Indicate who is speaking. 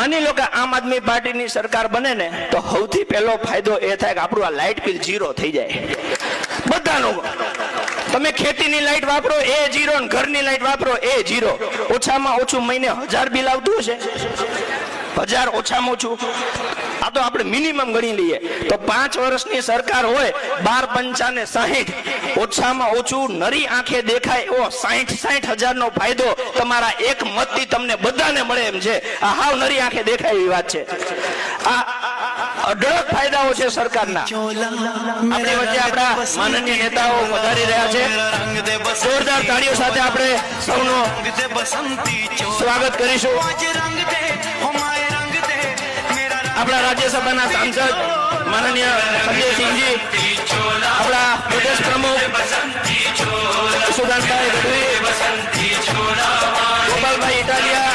Speaker 1: માની લોકો આમ આદમી પાર્ટીની સરકાર બને ને, તો સૌથી પહેલો ફાયદો એ થાય કે આપણું આ લાઇટ બિલ જીરો થઈ જાય. બધાનું. તમે ખેતીની લાઇટ વાપરો, એ જીરો ઘરની લાઈટ વાપરો, એ જીરો ઓછામાં ઓછું મહિને હજાર બિલ આવતું હશે. હજાર ઓછામાં ઓછું. આ તો આપણે મિનિમમ ગણી લઈએ. તો પાંચ વર્ષની સરકાર હોય, બાર પંચાને સાહીઠ. ઓછામાં ઓછું નરી આંખે દેખાય એવો સાહીઠ સાહીઠ હજારનો ફાયદો તમારા એક મતથી તમને બધાને મળે એમ છે. આ હાવ નરી આંખે દેખાય એવી વાત છે. આ અઢળક ફાયદાઓ છે સરકારના. આપણી વચ્ચે આપણા માનનીય નેતાઓ વધારી રહ્યા છે. જોરદાર તાળીઓ સાથે આપણે સૌનો સ્વાગત કરીશું. આપણા રાજ્યસભાના સાંસદ માનનીય સંજયસિંહજી આપણા પ્રદેશ પ્રમુખ સુદાનભાઈ ગઢવી ગોપાલભાઈ ઇટાલિયા